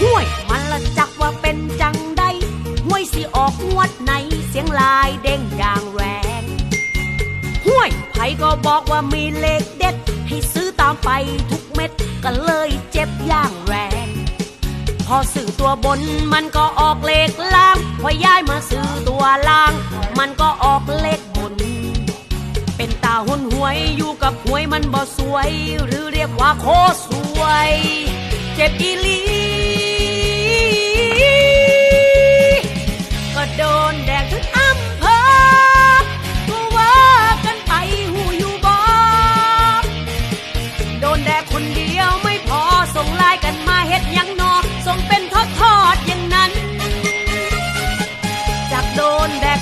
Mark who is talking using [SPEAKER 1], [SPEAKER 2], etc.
[SPEAKER 1] ห้วยมันละจักว่าเป็นจังใดห้วยสิออกงวดไหนเสียงลายเด้งอย่างแรงห้วยไผก็บอกว่ามีเลขเด็ด ให้ซื้อตามไปทุกเม็ดก็เลยเจ็บอย่างแรง พอซื้อตัวบนมันก็ออกเลขล่าง พอย้ายมาซื้อตัวล่าง มันก็ออกเลขบน เป็นตาหุนหวยอยู่กับหวยมันบ่สวย หรือเรียกว่าโคสวย เจ็บอีลี ดนแดงทุกอำเภอก็ว่ากันไปหูอยู่บอโดนแดกคนเดียวไม่พอส่งไลน์กันมาเฮ็ดยังนอส่งเป็นทอดทอดอย่างนั้น จากโดนแดก